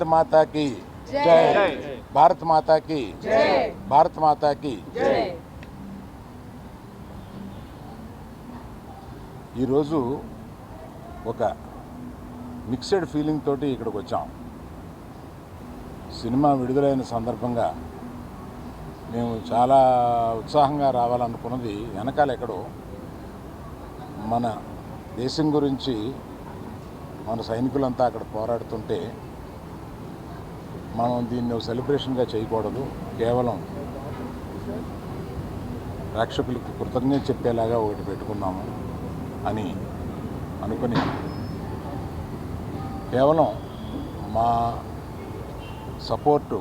భారత మాతాకి జై. భారత మాతాకి భారత మాతాకి ఈరోజు ఒక మిక్స్డ్ ఫీలింగ్ తోటి ఇక్కడికి వచ్చాం. సినిమా విడుదలైన సందర్భంగా మేము చాలా ఉత్సాహంగా రావాలనుకున్నది వెనకాల ఎక్కడో మన దేశం గురించి మన సైనికులంతా అక్కడ పోరాడుతుంటే మనం దీన్ని సెలబ్రేషన్గా చేయకూడదు. కేవలం ప్రేక్షకులకు కృతజ్ఞత చెప్పేలాగా ఒకటి పెట్టుకున్నాము అని అనుకుని కేవలం మా సపోర్టు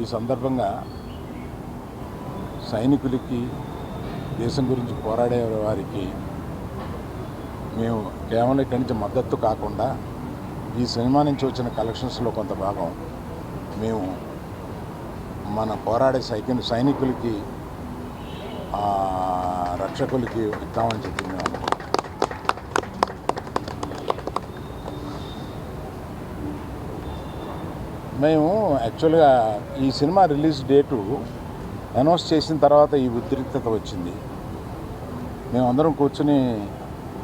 ఈ సందర్భంగా సైనికులకి దేశం గురించి పోరాడే వారికి మేము కేవలం ఇక్కడి నుంచి మద్దతు కాకుండా ఈ సినిమా నుంచి వచ్చిన కలెక్షన్స్లో కొంత భాగం మేము మన పోరాడే సైకి సైనికులకి రక్షకులకి ఇద్దామని చెప్పి మేము మేము యాక్చువల్గా ఈ సినిమా రిలీజ్ డేటు అనౌన్స్ చేసిన తర్వాత ఈ ఉద్రిక్తత వచ్చింది. మేమందరం కూర్చుని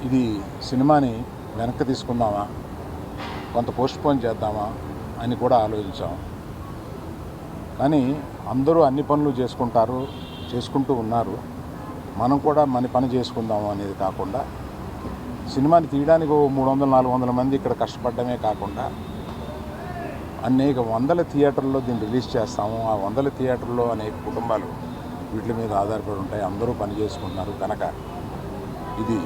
ఇది సినిమాని వెనక్కి తీసుకుందామా? కొంత పోస్ట్పోన్ చేద్దామా అని కూడా ఆలోచించాం. కానీ అందరూ అన్ని పనులు చేసుకుంటారు చేసుకుంటూ ఉన్నారు. మనం కూడా మన పని చేసుకుందాము అనేది కాకుండా సినిమాని తీయడానికి ఓ మూడు వందల నాలుగు వందల మంది ఇక్కడ కష్టపడడమే కాకుండా అనేక వందల థియేటర్లో దీన్ని రిలీజ్ చేస్తాము. ఆ వందల థియేటర్లో అనేక కుటుంబాలు వీటి మీద ఆధారపడి ఉంటాయి. అందరూ పని చేసుకుంటున్నారు. కనుక ఇది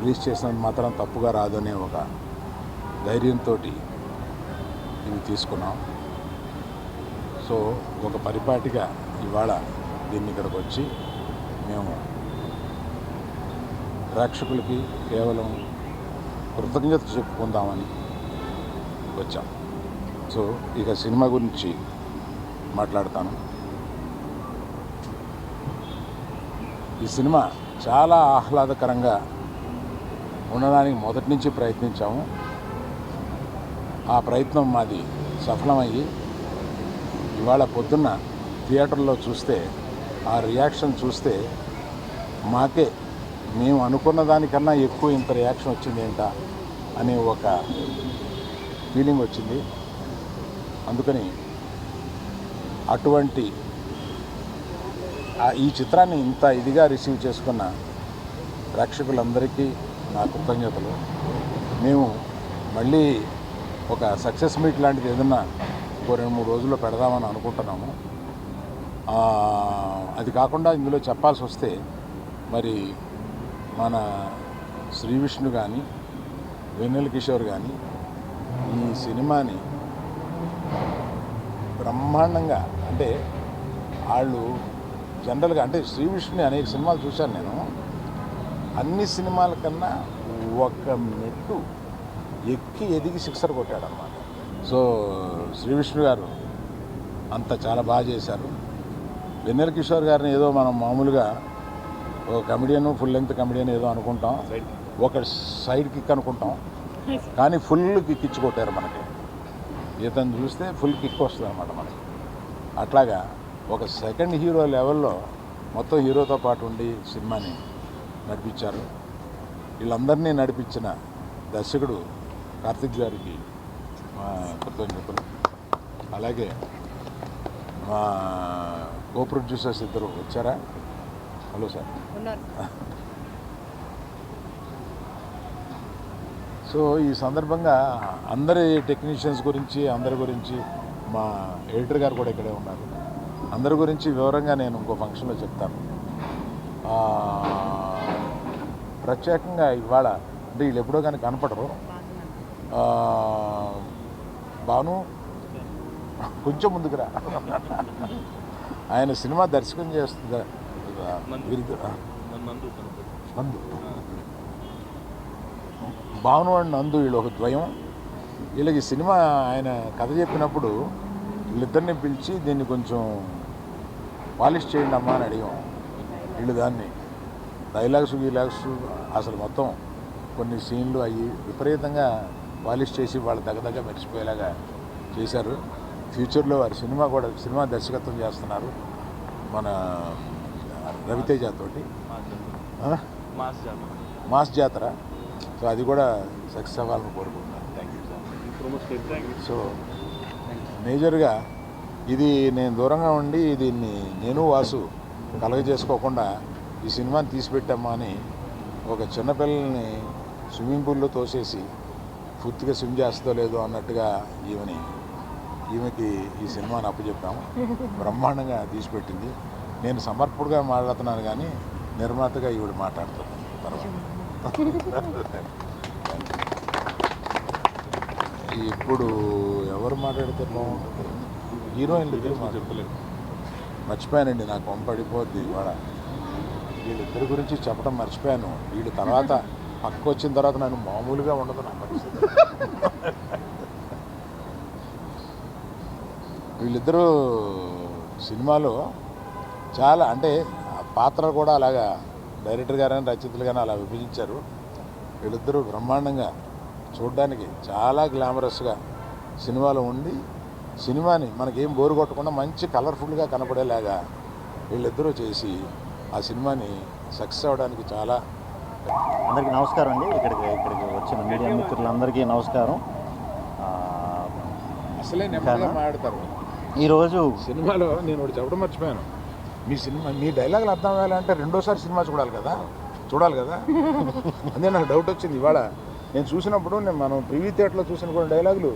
రిలీజ్ చేసినంత మాత్రం తప్పుగా రాదనే ఒక ధైర్యంతో ఇవి తీసుకున్నాం. సో ఒక పరిపాటిగా ఇవాళ దీన్ని ఇక్కడికి వచ్చి మేము ప్రేక్షకులకి కేవలం కృతజ్ఞత చెప్పుకుందామని వచ్చాం. సో ఇక సినిమా గురించి మాట్లాడతాను. ఈ సినిమా చాలా ఆహ్లాదకరంగా ఉండడానికి మొదటి నుంచి ప్రయత్నించాము. ఆ ప్రయత్నం మాది సఫలమయ్యి ఇవాళ పొద్దున్న థియేటర్లో చూస్తే ఆ రియాక్షన్ చూస్తే మాకే మేము అనుకున్న దానికన్నా ఎక్కువ ఇంత రియాక్షన్ వచ్చింది ఏంట అనే ఒక ఫీలింగ్ వచ్చింది. అందుకని అటువంటి ఈ చిత్రాన్ని ఇంత ఇదిగా రిసీవ్ చేసుకున్న ప్రేక్షకులందరికీ నా కృతజ్ఞతలు. మేము మళ్ళీ ఒక సక్సెస్ మీట్ లాంటిది ఏదన్నా ఇంకో రెండు మూడు రోజుల్లో పెడదామని అనుకుంటున్నాము. అది కాకుండా ఇందులో చెప్పాల్సి వస్తే మరి మన శ్రీ విష్ణు కానీ వెన్నెల కిషోర్ కానీ ఈ సినిమాని బ్రహ్మాండంగా అంటే వాళ్ళు జనరల్గా అంటే శ్రీ విష్ణుని అనేక సినిమాలు చూశాను నేను. అన్ని సినిమాల కన్నా ఒక మెట్టు ఎక్కి ఎదిగి సిక్సర్ కొట్టాడు అనమాట సో శ్రీ విష్ణు గారు అంత చాలా బాగా చేశారు. వెన్నెల కిషోర్ గారిని ఏదో మనం మామూలుగా ఒక కమెడియన్ ఫుల్ లెంగ్త్ కమెడియన్ ఏదో అనుకుంటాం. ఒక సైడ్ కిక్ అనుకుంటాం. కానీ ఫుల్ కిక్ ఇచ్చి కొట్టారు మనకి. ఇతను చూస్తే ఫుల్ కిక్ వస్తుంది అనమాట మనకి. అట్లాగా ఒక సెకండ్ హీరో లెవెల్లో మొత్తం హీరోతో పాటు ఉండి సినిమాని నడిపించారు. వీళ్ళందరినీ నడిపించిన దర్శకుడు కార్తిక్ గారికి మా కృతజ్ఞతలు అలాగే మా కో ప్రొడ్యూసర్స్ ఇద్దరు వచ్చారా? Hello sir. సో ఈ సందర్భంగా అందరి టెక్నీషియన్స్ గురించి అందరి గురించి మా ఎడిటర్ గారు కూడా ఇక్కడే ఉన్నారు. అందరి గురించి వివరంగా నేను ఇంకో ఫంక్షన్లో చెప్తాను. ప్రత్యేకంగా ఇవాళ అంటే వీళ్ళు ఎప్పుడో కానీ కనపడరు. భాను కొంచెం ముందుకురా. ఆయన సినిమా దర్శకం చేస్తుంది నందు అండ్ నందు వీళ్ళు ఒక ద్వయం. వీళ్ళకి సినిమా ఆయన కథ చెప్పినప్పుడు వీళ్ళిద్దరిని పిలిచి దీన్ని కొంచెం పాలిష్ చేయండి అమ్మా అని అడిగాం. వీళ్ళు దాన్ని డైలాగ్స్ గీలాగ్స్ అసలు మొత్తం కొన్ని సీన్లు అయ్యి విపరీతంగా పాలిష్ చేసి వాళ్ళు దగ్గదగ్గ మెరిసిపోయేలాగా చేశారు. ఫ్యూచర్లో వారి సినిమా కూడా సినిమా దర్శకత్వం చేస్తున్నారు మన రవితేజ తోటి. మాస్ జాతర. సో అది కూడా సక్సెస్ అవ్వాలని కోరుకుంటున్నాను. Thank you thank you so మేజర్గా ఇది నేను దూరంగా ఉండి దీన్ని నేను వాసు కలగజేసుకోకుండా ఈ సినిమాని తీసిపెట్టామా అని ఒక చిన్నపిల్లల్ని స్విమ్మింగ్ పూల్లో తోసేసి పూర్తిగా స్విమ్ చేస్తుందో లేదో అన్నట్టుగా ఈమెని ఈమెకి ఈ సినిమాని అప్పచెప్పాము. బ్రహ్మాండంగా తీసిపెట్టింది. నేను సమర్పుడుగా మాట్లాడుతున్నాను కానీ నిర్మాతగా ఈవిడ మాట్లాడుతున్నాను ఇప్పుడు ఎవరు మాట్లాడితే బాగుంటుంది హీరోయిన్లు చెప్పలేదు మర్చిపోయానండి నాకు వంపడిపోద్ది పడిపోద్ది ఇవాళ. వీళ్ళిద్దరి గురించి చెప్పడం మర్చిపోయాను. వీళ్ళు తర్వాత హక్కు వచ్చిన తర్వాత నన్ను మామూలుగా ఉండదు నా పరిస్థితి. వీళ్ళిద్దరూ సినిమాలో చాలా అంటే ఆ పాత్రలు కూడా అలాగా డైరెక్టర్ గారని రచయితలు కానీ అలా విభజించారు. వీళ్ళిద్దరూ బ్రహ్మాండంగా చూడడానికి చాలా గ్లామరస్గా సినిమాలో ఉండి సినిమాని మనకేం బోరు కొట్టకుండా మంచి కలర్ఫుల్గా కనపడేలాగా వీళ్ళిద్దరూ చేసి ఆ సినిమాని సక్సెస్ అవ్వడానికి చాలా అందరికీ నమస్కారం అండి. ఇక్కడికి ఇక్కడికి వచ్చిన మీడియా మిత్రులందరికీ నమస్కారం. అసలే మాట్లాడతారు. ఈరోజు సినిమాలో నేను ఒకటి చెప్పడం మర్చిపోయాను. మీ సినిమా మీ డైలాగులు అర్థం అవ్వాలంటే రెండోసారి సినిమా చూడాలి కదా? చూడాలి కదా? అదే నాకు డౌట్ వచ్చింది ఇవాళ. నేను చూసినప్పుడు నేను మనం ప్రివ్యూ థియేటర్లో చూసిన కొన్ని డైలాగులు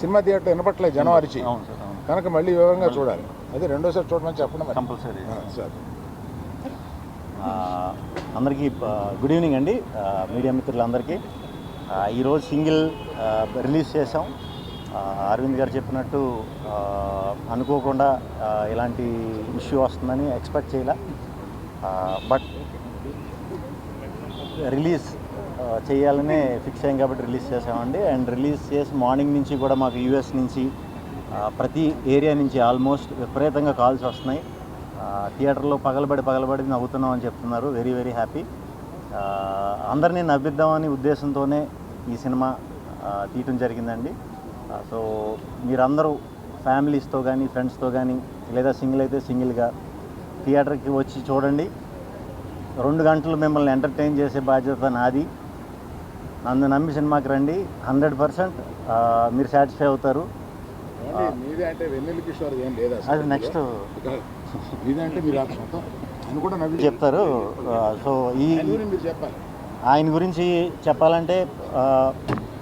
సినిమా థియేటర్ వినపట్లేదు జనవరిచి అవును సార్ అవును. కనుక మళ్ళీ వివరంగా చూడాలి. అదే రెండోసారి చూడమని చెప్పడం. కంపల్సరీ. సరే. అందరికీ గుడ్ ఈవినింగ్ అండి మీడియా మిత్రులందరికీ. ఈరోజు సింగిల్ రిలీజ్ చేసాం అరవింద్ గారు చెప్పినట్టు అనుకోకుండా ఇలాంటి ఇష్యూ వస్తుందని ఎక్స్పెక్ట్ చేయలే. బట్ రిలీజ్ చేయాలనే ఫిక్స్ అయ్యాం కాబట్టి రిలీజ్ చేసామండి అండ్ రిలీజ్ చేసి మార్నింగ్ నుంచి కూడా మాకు యూఎస్ నుంచి ప్రతి ఏరియా నుంచి ఆల్మోస్ట్ విపరీతంగా కాల్స్ వస్తున్నాయి. థియేటర్లో పగలబడి పగలబడి నవ్వుతున్నాం అని చెప్తున్నారు. వెరీ వెరీ హ్యాపీ అందరినీ నవ్విద్దామని ఉద్దేశంతోనే ఈ సినిమా తీయటం జరిగిందండి. సో మీరందరూ ఫ్యామిలీస్తో కానీ ఫ్రెండ్స్తో కానీ లేదా సింగిల్ అయితే సింగిల్గా థియేటర్కి వచ్చి చూడండి. రెండు గంటలు మిమ్మల్ని ఎంటర్టైన్ చేసే బాధ్యత నాది. నన్ను నమ్మి సినిమాకి రండి. హండ్రెడ్ పర్సెంట్ మీరు సాటిస్ఫై అవుతారు. అది నెక్స్ట్ అంటే మీరు ఆయన కూడా చెప్తారు. సో ఈ ఆయన గురించి చెప్పాలంటే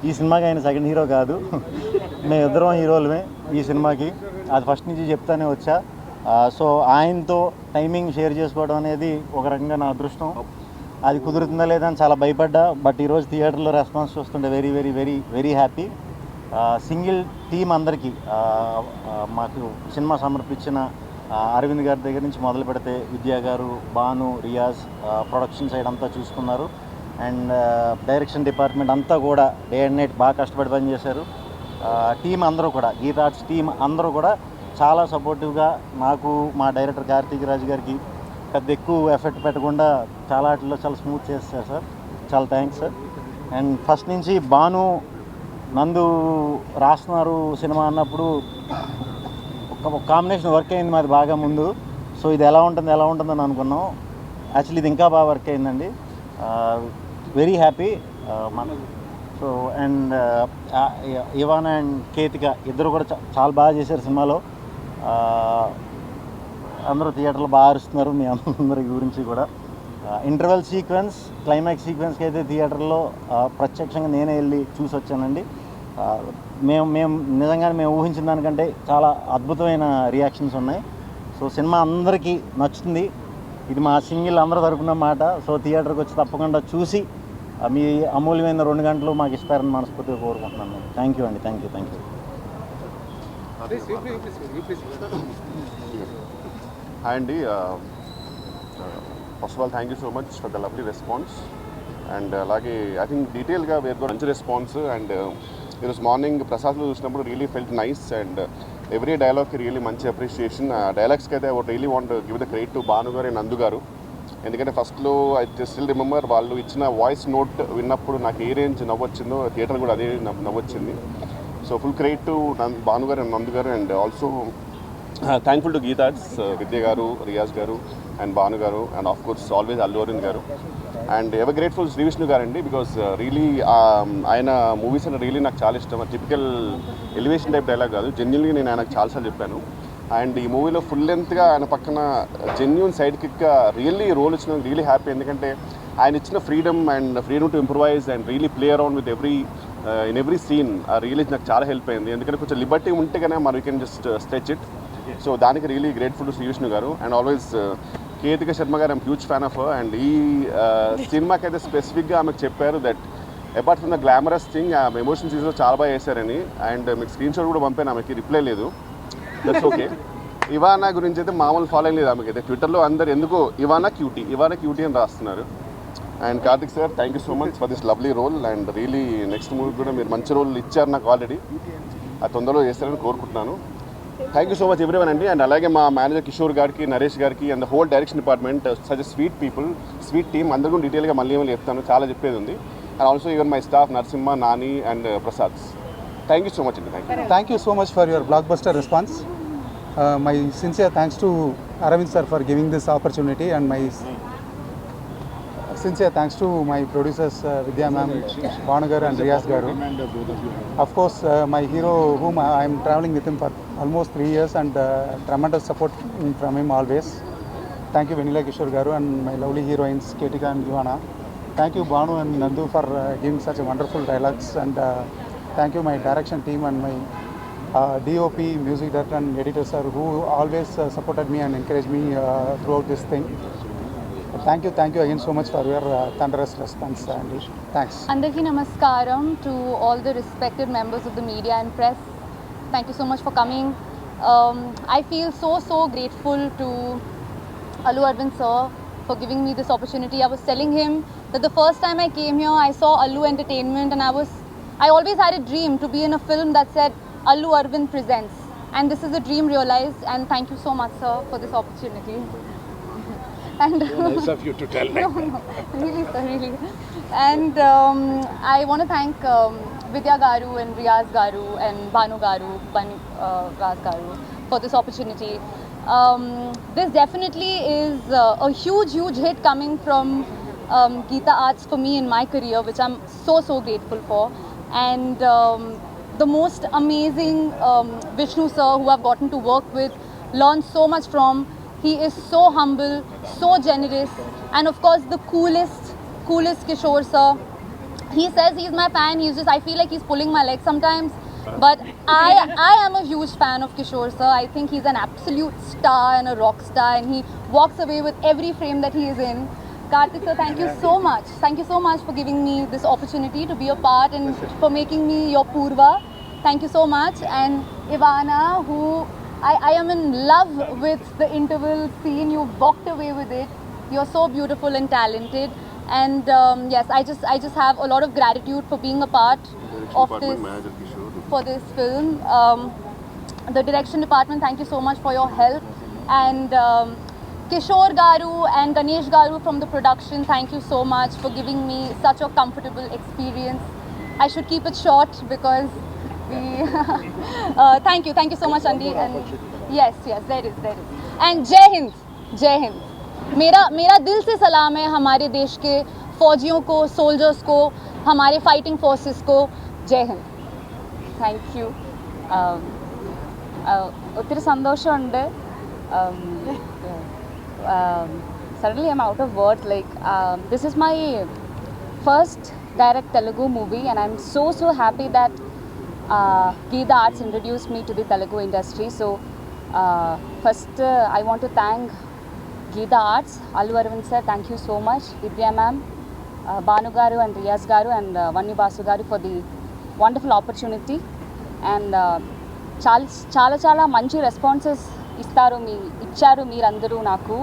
ఈ సినిమాకి ఆయన సెకండ్ హీరో కాదు. మేము ఇద్దరం హీరోలమే ఈ సినిమాకి. అది ఫస్ట్ నుంచి చెప్తానే వచ్చా. సో ఆయనతో టైమింగ్ షేర్ చేసుకోవడం అనేది ఒక రకంగా నా అదృష్టం. అది కుదురుతుందా లేదా అని చాలా భయపడ్డా. బట్ ఈరోజు థియేటర్లో రెస్పాన్స్ చూస్తుంటే very very very very happy single team అందరికీ మాకు సినిమా సమర్పించిన అరవింద్ గారి దగ్గర నుంచి మొదలు పెడితే విద్యా గారు భాను రియాజ్ ప్రొడక్షన్ సైడ్ అంతా చూసుకున్నారు. అండ్ డైరెక్షన్ డిపార్ట్మెంట్ అంతా కూడా డే అండ్ నైట్ బాగా కష్టపడి పనిచేశారు. టీం అందరూ కూడా గీత ఆర్ట్స్ టీం అందరూ కూడా చాలా సపోర్టివ్గా నాకు మా డైరెక్టర్ కార్తీక్ రాజు గారికి పెద్ద ఎక్కువ ఎఫెక్ట్ పెట్టకుండా చాలా వాటిలో చాలా స్మూత్ చేస్తారు సార్. చాలా థ్యాంక్స్ సార్. అండ్ ఫస్ట్ నుంచి భాను నందు రాస్తున్నారు సినిమా అన్నప్పుడు కాంబినేషన్ వర్క్ అయింది మాది బాగా ముందు. సో ఇది ఎలా ఉంటుంది ఎలా ఉంటుందని అనుకున్నాం. యాక్చువల్లీ ఇది ఇంకా బాగా వర్క్ అయిందండి. వెరీ హ్యాపీ మన so and Ivana and Ketika ఇద్దరు కూడా చా- చాలా బాగా చేశారు సినిమాలో. Uh, అందరూ థియేటర్లో బాగా అరుస్తున్నారు మీ అందరి గురించి కూడా. ఇంటర్వెల్ సీక్వెన్స్ క్లైమాక్స్ సీక్వెన్స్కి అయితే థియేటర్లో uh, ప్రత్యక్షంగా నేనే వెళ్ళి చూసి వచ్చానండి మేము మేము నిజంగానే మేము ఊహించిన దానికంటే చాలా అద్భుతమైన రియాక్షన్స్ ఉన్నాయి. సో సినిమా అందరికీ నచ్చుతుంది. ఇది మా సింగిల్ అందరూ తరపున మాట. సో థియేటర్కి వచ్చి తప్పకుండా చూసి మీ అమూల్యమైన రెండు గంటలు మాకు ఇస్తారని మనస్ఫూర్తిగా కోరుకుంటున్నాను. థ్యాంక్ యూ అండి. Thank you thank you hi అండి. First of all thank you so much for the lovely response and అలాగే ఐ థింక్ డీటెయిల్గా వేరు మంచి రెస్పాన్స్ అండ్ ఈరోజు మార్నింగ్ ప్రసాద్లో చూసినప్పుడు really felt nice and every డైలాగ్కి really మంచి అప్రిషియేషన్ డైలాగ్స్కి అయితే I really want give the credit to Bhanu garu and Nandu గారు. ఎందుకంటే ఫస్ట్లో ఐ స్టిల్ రిమెంబర్ వాళ్ళు ఇచ్చిన వాయిస్ నోట్ విన్నప్పుడు నాకు ఏ రేంజ్ నవ్వొచ్చిందో థియేటర్ కూడా అదే నవ్వొచ్చింది. So full credit to Bhanu garu and Nandu garu and also thankful to గీతాట్స్ Vidya garu Riyaz garu and Bhanu garu and of course always Allu Aravind garu. And ever grateful Shri Vishnu garu అండి because really ఆయన movies అంటే really నాకు చాలా ఇష్టం. Typical elevation type dialogue కాదు. జెన్యున్గా నేను ఆయనకు చాలాసార్లు చెప్పాను. అండ్ ఈ మూవీలో ఫుల్ లెంత్గా ఆయన పక్కన జెన్యున్ సైడ్ కిక్గా రియల్లీ రోల్ ఇచ్చిన రియలీ హ్యాపీ ఎందుకంటే ఆయన ఇచ్చిన freedom and freedom to improvise and really play around with every in every scene ఆ రియలీ నాకు చాలా హెల్ప్ అయింది. ఎందుకంటే కొంచెం లిబర్టీ ఉంటే కానీ మనం you can just stretch it so దానికి really grateful to Shri Vishnu garu and always Ketika Sharma garu I'm huge fan of and ఈ సినిమాకి అయితే స్పెసిఫిక్గా ఆమెకు చెప్పారు that apart from the glamorous thing ఆ ఎమోషన్ సీజన్లో చాలా బాగా చేశారని. అండ్ మీకు స్క్రీన్ షాట్ కూడా పంపాను ఆమెకి రిప్లై లేదు. దట్స్ ఓకే ఇవానా గురించి అయితే మామూలు ఫాలోయింగ్ లేదు ఆమెకి అయితే ట్విట్టర్లో అందరు ఎందుకో ఇవానా క్యూటీ ఇవానా క్యూటీ అని రాస్తున్నారు. And Karthik sir thank you so much for this lovely role and really next movie కూడా మీరు మంచి రోల్ ఇచ్చారు నాకు ఆల్రెడీ ఆ తొందరలో చేస్తారని కోరుకుంటున్నాను. Thank you so much everyone అండి అండ్ అలాగే మా మేనేజర్ కిషోర్ గారికి నరేష్ గారికి and whole direction department such sweet people sweet team అందరూ కూడా డీటెయిల్గా మళ్ళీ ఏమైనా చెప్తాను. చాలా చెప్పేది ఉంది. And also even my staff Narasimha Nani and Prasad thank you so much అండి thank you Thank you so much for your blockbuster response. Uh, my sincere thanks to Aravind sir for giving this opportunity and my sincere thanks to my producers uh, Vidya ma'am, Banagar and Riyas garu. Of course, uh, my hero whom I am travelling with him for almost three years and uh, tremendous support from him always. Thank you Vanilla Kishore and my lovely heroines Ketika and Yuana. Thank you Banu and Nandu for uh, giving such a wonderful dialogues and thank you my direction team and my DOP, music director and editor who always supported me and encouraged me throughout this thing. Thank you, thank you again so much for your uh, thunderous response, అండి thanks అందరికీ నమస్కారం to all the respected members of the media and press thank you so much for coming I feel so so grateful to Alu Arvind sir for giving me this opportunity. I was telling him that the first time I came here, I saw Alu Entertainment, and I was I always had a dream to be in a film that said Alu Arvind presents, and this is a dream realized. And thank you so much, sir, for this opportunity and Nice of you to tell no, no, really, sir, really. And um, I want to thank um, Vidya Garu and Riyaz Garu and Banu Garu, Banu uh, Garu for this opportunity. Um, this definitely is uh, a huge, huge hit coming from um, Geeta Arts for me in my career, which I'm so, so grateful for. And um, the most amazing um, Vishnu sir who I've gotten to work with, learned so much from. He is so humble, so generous, and of course the coolest, coolest Kishore sir. He says he's my fan. He's just I feel like he's pulling my leg sometimes. But I I am a huge fan of Kishore sir. I think he's an absolute star and a rock star, and he walks away with every frame that he is in. Karthik sir, thank you so much. Thank you so much for giving me this opportunity to be a part and for making me your Purva. Thank you so much. And Ivana, who I, I am in love with the interval scene. You walked away with it. You're so beautiful and talented. And um, yes, I just I just have a lot of gratitude for being a part of this for this film. Um, the direction department, thank you so much for your help. And um, Kishore Garu and Ganesh Garu from the production, thank you so much for giving me such a comfortable experience. I should keep it short because we. uh, thank you, thank you so much, Andy. And yes, yes, there is, there is. And Jai Hind, Jai Hind. मेरा मेरा दिल से सलाम है हमारे देश के फौजियों को सोल्जर्स को हमारे फाइटिंग फोर्सेस को जय हिंद താങ്ക് യു ഒത്തിരി സന്തോഷമുണ്ട് suddenly I'm out of words like this is my first direct Telugu movie and I'm so so happy that Geetha Arts introduce me to the Telugu industry so first I want to thank Geetha Arts Allu Aravind sir thank you so much Vidya ma'am Bhanu garu and Riyaz garu and Bunny Vasu garu for the wonderful opportunity and చాలా చాలా చాలా మంచి responses ఇస్తారు మీ ఇచ్చారు మీరందరూ నాకు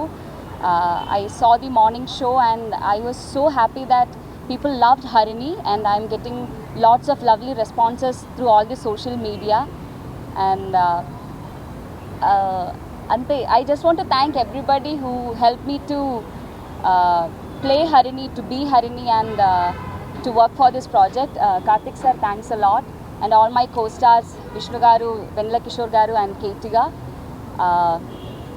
I saw the morning show and I was so happy that people loved Harini and I'm getting lots of lovely responses through all the social media and uh, uh, Ante, I just want to thank everybody who helped me to uh, play Harini, to be Harini and uh, to work for this project. Uh, Karthik sir, thanks a lot. And all my co-stars, Vishnu Garu, Venla Kishore Garu and Ketiga. Uh,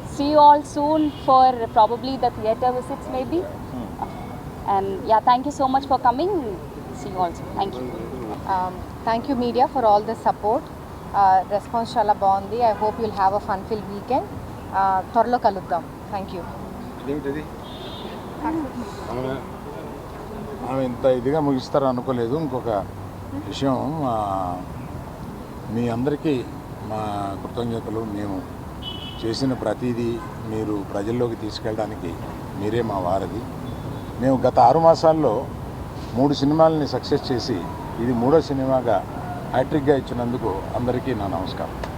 see you all soon for probably the theatre visits maybe. And yeah, thank you so much for coming. See you all soon. Thank you. Thank you media for all the support response చాలా బాగుంది. I hope you'll have a fun fill weekend త్వరలో కలుద్దాం. Thank you ఆమె ఇంత ఇదిగా ముగిస్తారు అనుకోలేదు. ఇంకొక విషయం ఆ, మీ అందరికీ మా కృతజ్ఞతలు. మేము చేసిన ప్రతిదీ మీరు ప్రజల్లోకి తీసుకెళ్ళడానికి మీరే మా వారధి. మేము గత ఆరు మాసాల్లో మూడు సినిమాలని సక్సెస్ చేసి ఇది మూడో సినిమాగా హ్యాట్రిక్గా ఇచ్చినందుకు అందరికీ నా నమస్కారం.